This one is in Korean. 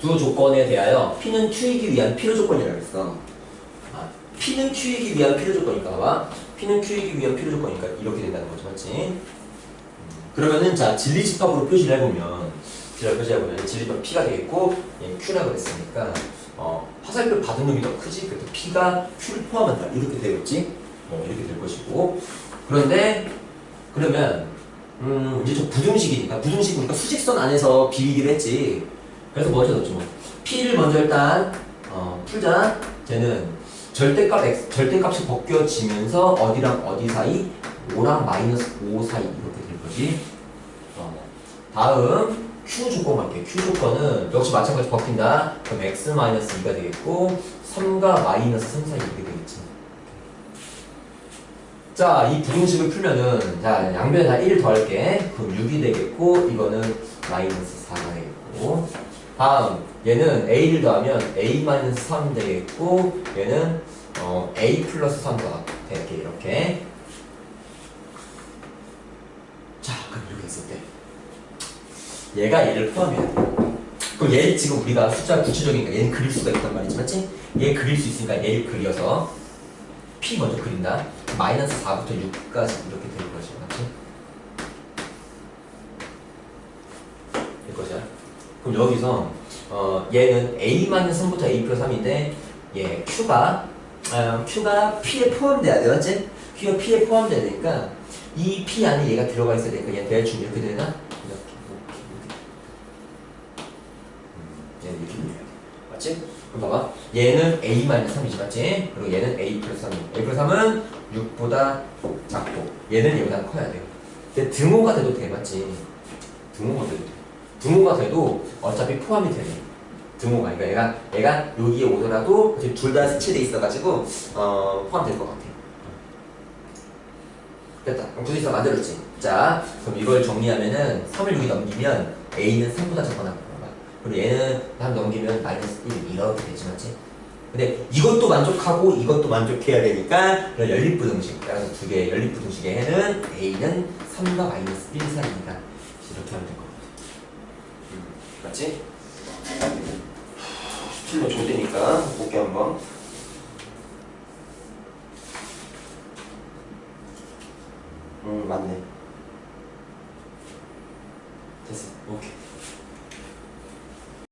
두 조건에 대하여 P는 Q이기 위한 필요 조건이라고 했어. 아, P는 Q이기 위한 필요 조건이니까 봐봐. P는 Q이기 위한 필요 조건이니까 이렇게 된다는 거죠, 맞지? 그러면은 자 진리 집합으로 표시를 해보면 진리집합 표시해보면 진리집합 P가 되겠고 얘 Q라고 했으니까 어, 화살표 받은 놈이 더 크지? 그래서 P가 Q를 포함한다 이렇게 되겠지? 어, 이렇게 될 것이고 그런데 그러면 음, 이제 좀 부등식이니까 부등식이니까 수직선 안에서 비기기로 했지 그래서 뭐 어쩌겠지 뭐 P를 먼저 일단 어, 풀자. 쟤는 절대값 X, 절대값이 벗겨지면서 어디랑 어디 사이? 5랑 마이너스 5 사이 이렇게 될 거지. 어, 다음 Q 조건 갈게요. Q 조건은 역시 마찬가지 벗긴다. 그럼 X 마이너스 2가 되겠고 3과 마이너스 3 사이 이렇게 되겠지 자, 이 부등식을 풀면은, 자, 양변에 다 1 더할게. 그럼 6이 되겠고, 이거는 마이너스 4가 되겠고. 다음, 얘는 a를 더하면 a 마이너스 3 되겠고, 얘는, 어, a 플러스 3더 될게, 이렇게. 자, 그럼 이렇게 했을 때. 얘가 얘를 포함해야 돼. 그럼 얘 지금 우리가 숫자 구체적이니까 얘는 그릴 수가 있단 말이지, 맞지? 얘 그릴 수 있으니까 얘를 그려서, P 먼저 그린다. 마이너스 4부터 6까지 이렇게 될 것이 맞지? 될 것이야. 그럼 여기서 어, 얘는 A 마이너스 3부터 A 플러스 3인데 얘 Q가 어, Q가 P에 포함돼야 돼, 맞지? Q가 P에 포함돼야 되니까 이 P 안에 얘가 들어가 있어야 되니까 얘 대충 이렇게 되나? 이렇게 이렇게. 음, 얘는 이렇게 돼야 돼, 맞지? 그럼 봐봐. 얘는 A 마이너스 3이지 맞지? 그리고 얘는 A 플러스 3. A 플러스 3은 6보다 작고 얘는 얘보다 커야 돼요. 근데 등호가 돼도 돼 맞지? 등호가 돼도 돼. 등호가 돼도 어차피 포함이 되네. 등호가 그러니까 얘가 얘가 여기에 오더라도 둘 다 색칠돼 있어가지고 어, 포함될 것 같아. 됐다. 그럼 부등식 만들었지. 자, 그럼 이걸 정리하면은 3을 여기 넘기면 A는 3보다 작거나 같아. 그리고 얘는 한 넘기면 마이너스 1 이렇게 되지 맞지? 근데 이것도 만족하고 이것도 만족해야 되니까 그런 연립부등식 따라서 두 개의 연립부등식의 해는 A는 3과 마이너스 1 사이입니다. 이렇게 하면 될 것 같아. 음, 맞지? 틀려 존재니까 볼게 한번. 음 맞네. 됐어. 오케이.